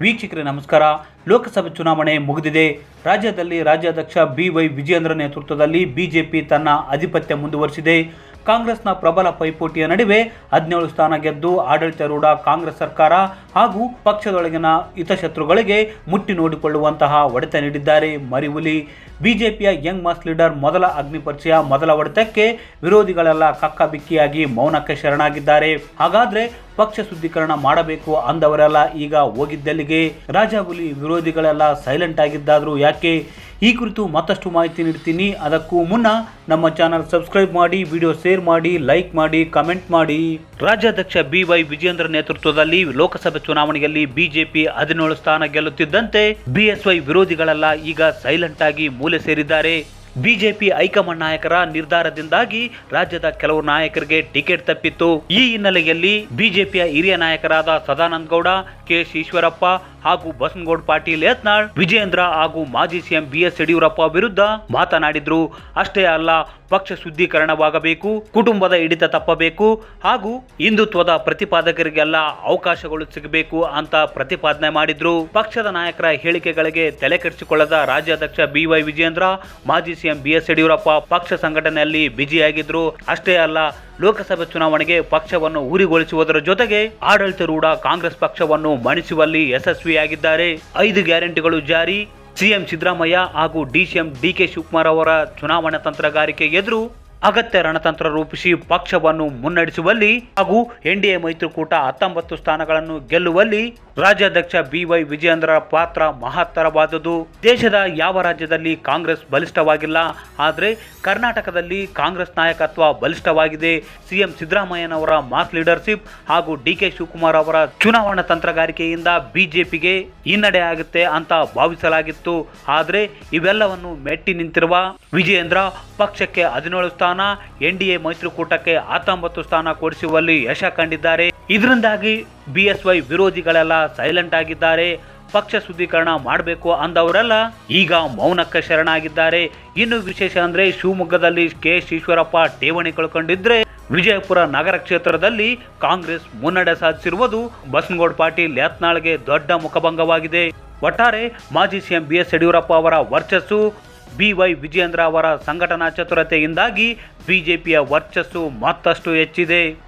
ವೀಕ್ಷಕರೇ, ನಮಸ್ಕಾರ. ಲೋಕಸಭೆ ಚುನಾವಣೆ ಮುಗಿದಿದೆ. ರಾಜ್ಯದಲ್ಲಿ ರಾಜ್ಯಾಧ್ಯಕ್ಷ ಬಿ ವೈ ವಿಜಯೇಂದ್ರ ನೇತೃತ್ವದಲ್ಲಿ ಬಿಜೆಪಿ ತನ್ನ ಆಧಿಪತ್ಯ ಮುಂದುವರಿಸಿದೆ. ಕಾಂಗ್ರೆಸ್ನ ಪ್ರಬಲ ಪೈಪೋಟಿಯ ನಡುವೆ ಹದಿನೇಳು ಸ್ಥಾನ ಗೆದ್ದು ಆಡಳಿತಾರೂಢ ಕಾಂಗ್ರೆಸ್ ಸರ್ಕಾರ ಹಾಗೂ ಪಕ್ಷದೊಳಗಿನ ಹಿತಶತ್ರುಗಳಿಗೆ ಮುಟ್ಟಿ ನೋಡಿಕೊಳ್ಳುವಂತಹ ಒಡೆತ ನೀಡಿದ್ದಾರೆ. ಮರಿಹುಲಿ, ಬಿಜೆಪಿಯ ಯಂಗ್ ಮಾಸ್ ಲೀಡರ್ ಮೊದಲ ಅಗ್ನಿ ಪರಿಚಯ ಮೊದಲ ಒಡೆತಕ್ಕೆ ವಿರೋಧಿಗಳೆಲ್ಲ ಕಕ್ಕಬಿಕ್ಕಿಯಾಗಿ ಮೌನಕ್ಕೆ ಶರಣಾಗಿದ್ದಾರೆ. ಹಾಗಾದ್ರೆ ಪಕ್ಷ ಶುದ್ಧೀಕರಣ ಮಾಡಬೇಕು ಅಂದವರೆಲ್ಲ ಈಗ ಹೋಗಿದ್ದಲ್ಲಿಗೆ? ರಾಜಾಹುಲಿ ವಿರೋಧಿಗಳೆಲ್ಲ ಸೈಲೆಂಟ್ ಆಗಿದ್ದಾದರೂ ಯಾಕೆ? ಈ ಕುರಿತು ಮತ್ತಷ್ಟು ಮಾಹಿತಿ ನೀಡ್ತೀನಿ ಅದಕ್ಕೂ ಮುನ್ನ ನಮ್ಮ ಚಾನಲ್ ಸಬ್ಸ್ಕ್ರೈಬ್ ಮಾಡಿ, ವಿಡಿಯೋ ಶೇರ್ ಮಾಡಿ, ಲೈಕ್ ಮಾಡಿ, ಕಮೆಂಟ್ ಮಾಡಿ. ರಾಜ್ಯಾಧ್ಯಕ್ಷ ಬಿ ವೈ ವಿಜೇಂದ್ರ ನೇತೃತ್ವದಲ್ಲಿ ಲೋಕಸಭೆ ಚುನಾವಣೆಯಲ್ಲಿ ಬಿಜೆಪಿ ಹದಿನೇಳು ಸ್ಥಾನ ಗೆಲ್ಲುತ್ತಿದ್ದಂತೆ ಬಿಎಸ್ವೈ ವಿರೋಧಿಗಳೆಲ್ಲ ಈಗ ಸೈಲೆಂಟ್ ಆಗಿ ಮೂಲೆ ಸೇರಿದ್ದಾರೆ. ಬಿಜೆಪಿ ಹೈಕಮಾಂಡ್ ನಾಯಕರ ನಿರ್ಧಾರದಿಂದಾಗಿ ರಾಜ್ಯದ ಕೆಲವು ನಾಯಕರಿಗೆ ಟಿಕೆಟ್ ತಪ್ಪಿತ್ತು. ಈ ಹಿನ್ನೆಲೆಯಲ್ಲಿ ಬಿಜೆಪಿಯ ಹಿರಿಯ ನಾಯಕರಾದ ಸದಾನಂದ ಗೌಡ, ಕೆ. ಈಶ್ವರಪ್ಪ ಹಾಗೂ ಬಸನಗೌಡ ಪಾಟೀಲ್ ಯತ್ನಾಳ್ ವಿಜೇಂದ್ರ ಹಾಗೂ ಮಾಜಿ ಸಿಎಂ ಬಿ ಎಸ್ ಯಡಿಯೂರಪ್ಪ ವಿರುದ್ಧ ಮಾತನಾಡಿದ್ರು. ಅಷ್ಟೇ ಅಲ್ಲ, ಪಕ್ಷ ಶುದ್ಧೀಕರಣವಾಗಬೇಕು, ಕುಟುಂಬದ ಹಿಡಿತ ತಪ್ಪಬೇಕು ಹಾಗೂ ಹಿಂದುತ್ವದ ಪ್ರತಿಪಾದಕರಿಗೆಲ್ಲ ಅವಕಾಶಗಳು ಸಿಗಬೇಕು ಅಂತ ಪ್ರತಿಪಾದನೆ ಮಾಡಿದ್ರು. ಪಕ್ಷದ ನಾಯಕರ ಹೇಳಿಕೆಗಳಿಗೆ ತಲೆ ಕೆಡಿಸಿಕೊಳ್ಳದ ರಾಜ್ಯಾಧ್ಯಕ್ಷ ಬಿ ವೈ ವಿಜೇಂದ್ರ ಮಾಜಿ ಸಿಎಂ ಬಿ ಎಸ್ ಯಡಿಯೂರಪ್ಪ ಪಕ್ಷ ಸಂಘಟನೆಯಲ್ಲಿ ಬ್ಯುಸಿಯಾಗಿದ್ರು ಅಷ್ಟೇ ಅಲ್ಲ ಲೋಕಸಭೆ ಚುನಾವಣೆಗೆ ಪಕ್ಷವನ್ನು ಊರಿಗೊಳಿಸುವುದರ ಜೊತೆಗೆ ಆಡಳಿತಾರೂಢ ಕಾಂಗ್ರೆಸ್ ಪಕ್ಷವನ್ನು ಮಣಿಸುವಲ್ಲಿ ಯಶಸ್ವಿಯಾಗಿದ್ದಾರೆ. ಐದು ಗ್ಯಾರಂಟಿಗಳು ಜಾರಿ. ಸಿಎಂ ಸಿದ್ದರಾಮಯ್ಯ ಹಾಗೂ ಡಿಸಿಎಂ ಡಿಕೆ ಶಿವಕುಮಾರ್ ಅವರ ಚುನಾವಣಾ ತಂತ್ರಗಾರಿಕೆ ಎದುರು ಅಗತ್ಯ ರಣತಂತ್ರ ರೂಪಿಸಿ ಪಕ್ಷವನ್ನು ಮುನ್ನಡೆಸುವಲ್ಲಿ ಹಾಗೂ ಎನ್ಡಿಎ ಮೈತ್ರಿಕೂಟ ಹತ್ತೊಂಬತ್ತು ಸ್ಥಾನಗಳನ್ನು ಗೆಲ್ಲುವಲ್ಲಿ ರಾಜ್ಯಾಧ್ಯಕ್ಷ ಬಿವೈ ವಿಜಯೇಂದ್ರ ಪಾತ್ರ ಮಹತ್ತರವಾದುದು ದೇಶದ ಯಾವ ರಾಜ್ಯದಲ್ಲಿ ಕಾಂಗ್ರೆಸ್ ಬಲಿಷ್ಠವಾಗಿಲ್ಲ, ಆದರೆ ಕರ್ನಾಟಕದಲ್ಲಿ ಕಾಂಗ್ರೆಸ್ ನಾಯಕತ್ವ ಬಲಿಷ್ಠವಾಗಿದೆ. ಸಿಎಂ ಸಿದ್ದರಾಮಯ್ಯನವರ ಮಾಸ್ ಲೀಡರ್ಶಿಪ್ ಹಾಗೂ ಡಿ ಕೆ ಶಿವಕುಮಾರ್ ಅವರ ಚುನಾವಣಾ ತಂತ್ರಗಾರಿಕೆಯಿಂದ ಬಿಜೆಪಿಗೆ ಹಿನ್ನಡೆ ಆಗುತ್ತೆ ಅಂತ ಭಾವಿಸಲಾಗಿತ್ತು. ಆದರೆ ಇವೆಲ್ಲವನ್ನು ಮೆಟ್ಟಿ ನಿಂತಿರುವ ವಿಜಯೇಂದ್ರ ಪಕ್ಷಕ್ಕೆ ಹದಿನೇಳು ಸ್ಥಾನ ಎನ್ ಡಿ ಎ ಮೈತ್ರಿಕೂಟಕ್ಕೆ ಹತ್ತೊಂಬತ್ತು ಸ್ಥಾನ ಕೊಡಿಸುವಲ್ಲಿ ಯಶ ಕಂಡಿದ್ದಾರೆ. ಇದರಿಂದಾಗಿ ಬಿ ವೈ ವಿರೋಧಿಗಳೆಲ್ಲ ಸೈಲೆಂಟ್ ಆಗಿದ್ದಾರೆ. ಪಕ್ಷ ಶುದ್ಧೀಕರಣ ಮಾಡಬೇಕು ಅಂದವರೆಲ್ಲ ಈಗ ಮೌನಕ್ಕೆ ಶರಣಾಗಿದ್ದಾರೆ. ಇನ್ನು ವಿಶೇಷ ಅಂದ್ರೆ ಶಿವಮೊಗ್ಗದಲ್ಲಿ ಕೆ. ಈಶ್ವರಪ್ಪ ಠೇವಣಿ ಕಳ್ಕೊಂಡಿದ್ರೆ ವಿಜಯಪುರ ನಗರ ಕ್ಷೇತ್ರದಲ್ಲಿ ಕಾಂಗ್ರೆಸ್ ಮುನ್ನಡೆ ಸಾಧಿಸಿರುವುದು ಬಸನಗೌಡ ಪಾಟೀಲ್ ಯತ್ನಾಳ್ಗೆ ದೊಡ್ಡ ಮುಖಭಂಗವಾಗಿದೆ. ಒಟ್ಟಾರೆ ಮಾಜಿ ಸಿಎಂ ಬಿ ಎಸ್ ಯಡಿಯೂರಪ್ಪ ಅವರ ವರ್ಚಸ್ಸು ಬಿ ವೈ ವಿಜಯೇಂದ್ರ ಅವರ ಸಂಘಟನಾ ಚತುರತೆಯಿಂದಾಗಿ ಬಿಜೆಪಿಯ ವರ್ಚಸ್ಸು ಮತ್ತಷ್ಟು ಹೆಚ್ಚಿದೆ.